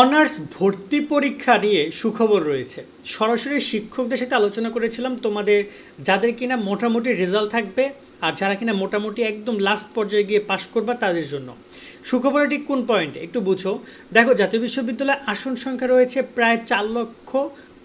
Honours ভর্তি পরীক্ষা নিয়ে সুখবর রয়েছে। সরাসরি শিক্ষকদের সাথে আলোচনা করেছিলাম। তোমাদের যাদের কিনা মোটামুটি রেজাল্ট থাকবে আর যারা কিনা মোটামুটি একদম লাস্ট পর্যায়ে গিয়ে পাশ করবা তাদের জন্য। সুখবরটা ঠিক কোন পয়েন্টে একটু বুঝো। দেখো, জাতীয় বিশ্ববিদ্যালয়ে আসন সংখ্যা রয়েছে প্রায় চার লক্ষ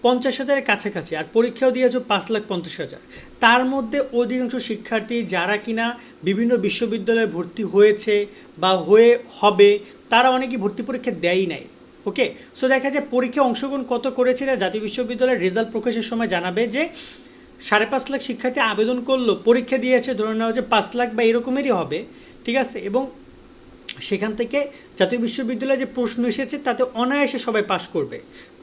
পঞ্চাশ হাজারের কাছাকাছি আর পরীক্ষাও দিয়েছে পাঁচ লাখ পঞ্চাশ হাজার। তার মধ্যে অধিকাংশ শিক্ষার্থী যারা কিনা বিভিন্ন বিশ্ববিদ্যালয়ে ভর্তি হয়েছে বা হয়ে হবে, তারা অনেকেই ভর্তি পরীক্ষা দেয়ই নাই। ওকে সো দেখা যায় পরীক্ষায় অংশগ্রহণ কত করেছে এটা জাতীয় বিশ্ববিদ্যালয়ের রেজাল্ট প্রকাশের সময় জানাবে যে সাড়ে পাঁচ লাখ শিক্ষার্থী আবেদন করল, পরীক্ষা দিয়েছে, ধরে নেওয়া যে পাঁচ লাখ বা এরকমেরই হবে, ঠিক আছে? এবং সেখান থেকে জাতীয় বিশ্ববিদ্যালয়ে যে প্রশ্ন এসেছে তাতে অনায়াসে সবাই পাশ করবে।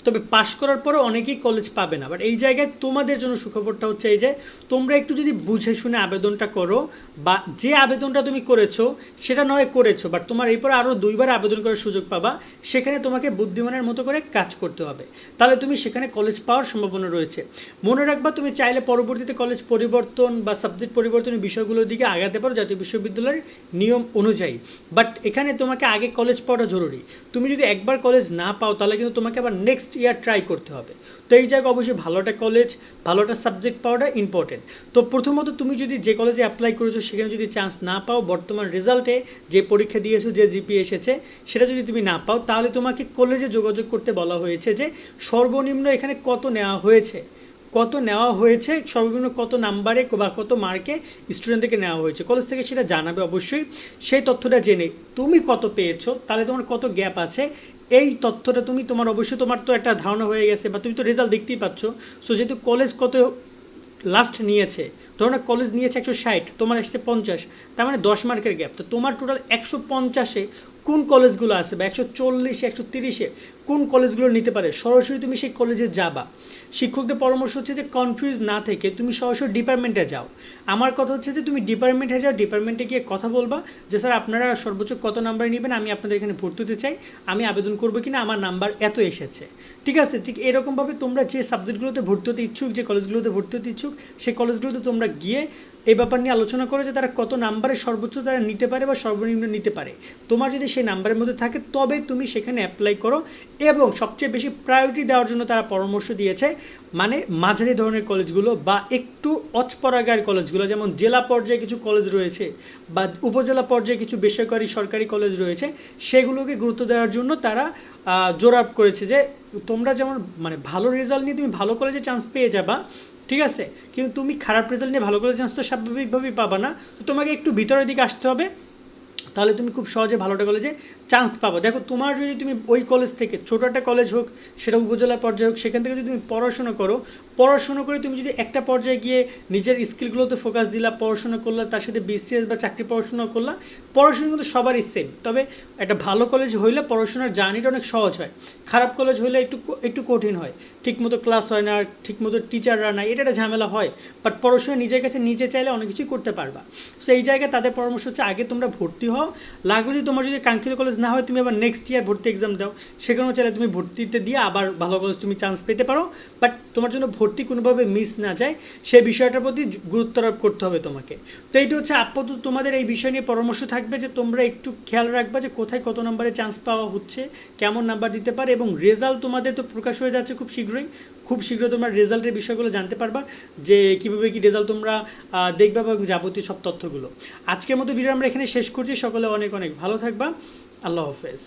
তবে পাশ করার পরে অনেকেই কলেজ পাবে না। বাট এই জায়গায় তোমাদের জন্য সুখবরটা হচ্ছে এই যে, তোমরা একটু যদি বুঝে শুনে আবেদনটা করো, বা যে আবেদনটা তুমি করেছ, সেটা নয় করেছ বাট তোমার এরপর আরও দুইবার আবেদন করার সুযোগ পাবা, সেখানে তোমাকে বুদ্ধিমানের মতো করে কাজ করতে হবে। তাহলে তুমি সেখানে কলেজ পাওয়ার সম্ভাবনা রয়েছে। মনে রাখবা, তুমি চাইলে পরবর্তীতে কলেজ পরিবর্তন বা সাবজেক্ট পরিবর্তনের বিষয়গুলোর দিকে আগাতে পারো জাতীয় বিশ্ববিদ্যালয়ের নিয়ম অনুযায়ী। বাট এখানে তোমাকে আগে কলেজ পাওয়াটা জরুরি। তুমি যদি একবার কলেজ না পাও, তাহলে কিন্তু তোমাকে আবার নেক্সট ইয়ার ট্রাই করতে হবে। তো এই জায়গায় অবশ্যই ভালোটা কলেজ ভালোটা সাবজেক্ট পাওয়াটা ইম্পর্টেন্ট তো প্রথমত তুমি যদি যে কলেজে অ্যাপ্লাই করেছ, সেখানে যদি চান্স না পাও, বর্তমান রেজাল্টে যে পরীক্ষা দিয়েছ, যে জিপি এসেছে, সেটা যদি তুমি না পাও, তাহলে তোমাকে কলেজে যোগাযোগ করতে বলা হয়েছে যে সর্বনিম্ন এখানে কত নেওয়া হয়েছে। কত নেওয়া হয়েছে, সর্বনিম্ন কত নাম্বারে বা কত মার্কে স্টুডেন্ট থেকে নেওয়া হয়েছে কলেজ থেকে সেটা জানাবে অবশ্যই। সেই তথ্যটা জেনে তুমি কত পেয়েছ, তাহলে তোমার কত গ্যাপ আছে, এই তথ্যটা তুমি তোমার অবশ্যই তোমার তো একটা ধারণা হয়ে গেছে বা তুমি তো রেজাল্ট দেখতেই পাচ্ছ। সো যেহেতু কলেজ কত লাস্ট নিয়েছে, ধরো না কলেজ নিয়েছে একশো ষাট, তোমার আসছে পঞ্চাশ, তার মানে দশ মার্কের গ্যাপ তো তোমার টোটাল একশো পঞ্চাশে কোন কলেজগুলো আছে বা একশো চল্লিশে, একশো তিরিশে কোন কলেজগুলো নিতে পারে? সরাসরি তুমি সেই কলেজে যাবা। শিক্ষকদের পরামর্শ হচ্ছে যে কনফিউজ না থেকে তুমি সরাসরি ডিপার্টমেন্টে যাও। আমার কথা হচ্ছে যে তুমি ডিপার্টমেন্টে যাও ডিপার্টমেন্টে গিয়ে কথা বলবা যে, স্যার, আপনারা সর্বোচ্চ কত নাম্বার নেবেন? আমি আপনাদের এখানে ভর্তি হতে চাই। আমি আবেদন করব কিনা? আমার নাম্বার এত এসেছে। ঠিক আছে? ঠিক এরকমভাবে তোমরা যে সাবজেক্টগুলোতে ভর্তি হতে ইচ্ছুক, যে কলেজগুলোতে ভর্তি হতে ইচ্ছুক, সেই কলেজগুলোতে তোমরা গিয়ে এই ব্যাপার নিয়ে আলোচনা করো যে তারা কত নাম্বারে সর্বোচ্চ তারা নিতে পারে বা সর্বনিম্ন নিতে পারে। তোমার যদি সেই নাম্বারের মধ্যে থাকে, তবে তুমি সেখানে অ্যাপ্লাই করো এবং সবচেয়ে বেশি প্রায়োরিটি দেওয়ার জন্য তারা পরামর্শ দিয়েছে মানে মাঝারি ধরনের কলেজগুলো বা একটু অচপরাগার কলেজগুলো, যেমন জেলা পর্যায়ে কিছু কলেজ রয়েছে বা উপজেলা পর্যায়ে কিছু বেসরকারি, সরকারি কলেজ রয়েছে, সেগুলোকে গুরুত্ব দেওয়ার জন্য তারা জোর আপ করেছে যে তোমরা যেমন মানে ভালো রেজাল্ট নিয়ে তুমি ভালো কলেজে চান্স পেয়ে যাবা, ঠিক আছে? কিন্তু তুমি খারাপ রেজাল্ট নিয়ে ভালো কলেজ চান্স তো স্বাভাবিকভাবেই পাবা না। তো তোমাকে একটু ভিতরের দিকে আসতে হবে তাহলে তুমি খুব সহজে ভালোটা কলেজে চান্স পাবো। দেখো, তোমার যদি তুমি ওই কলেজ থেকে, ছোটো একটা কলেজ হোক, সেটা উপজেলা পর্যায়ে হোক, সেখান থেকে যদি তুমি পড়াশোনা করো পড়াশোনা করে তুমি যদি একটা পর্যায়ে গিয়ে নিজের স্কিলগুলোতে ফোকাস দিলা, পড়াশোনা করলা, তার সাথে বিসিএস বা চাকরি পড়াশোনা করলা, পড়াশোনা কিন্তু সবারই সেম তবে একটা ভালো কলেজ হইলে পড়াশোনার জার্নিটা অনেক সহজ হয়। খারাপ কলেজ হইলে একটু একটু কঠিন হয়। ঠিকমতো ক্লাস হয় না, ঠিকমতো টিচাররা নাই, এটা একটা ঝামেলা হয়। বাট পড়াশোনা নিজের কাছে নিজে চাইলে অনেক কিছুই করতে পারবা। সো এই জায়গায় তাদের পরামর্শ হচ্ছে, আগে তোমরা ভর্তি হও। লাগলে যদি তোমার যদি কাঙ্ক্ষিত কলেজ না হয়, তুমি আবার নেক্সট ইয়ার ভর্তি এক্সাম দাও। সেখানেও চাইলে তুমি ভর্তিতে দিয়ে আবার ভালো কলেজ তুমি চান্স পেতে পারো। বাট তোমার জন্য ভর্তি কোনোভাবে মিস না যায়, সেই বিষয়টার প্রতি গুরুত্ব আরোপ করতে হবে তোমাকে। তো এইটা হচ্ছে আপাতত তোমাদের এই বিষয় নিয়ে পরামর্শ থাকবে যে তোমরা একটু খেয়াল রাখবা যে কোথায় কত নম্বরে চান্স পাওয়া হচ্ছে, কেমন নাম্বার দিতে পারে এবং রেজাল্ট তোমাদের তো প্রকাশ হয়ে যাচ্ছে খুব শীঘ্রই। খুব শীঘ্রই তোমরা রেজাল্টের বিষয়গুলো জানতে পারবা যে কীভাবে কি রেজাল্ট তোমরা দেখবা এবং যাবতীয় সব তথ্যগুলো। আজকের মতো ভিডিও আমরা এখানে শেষ করছি। সকলে অনেক অনেক ভালো থাকবা। আল্লাহ হাফেজ।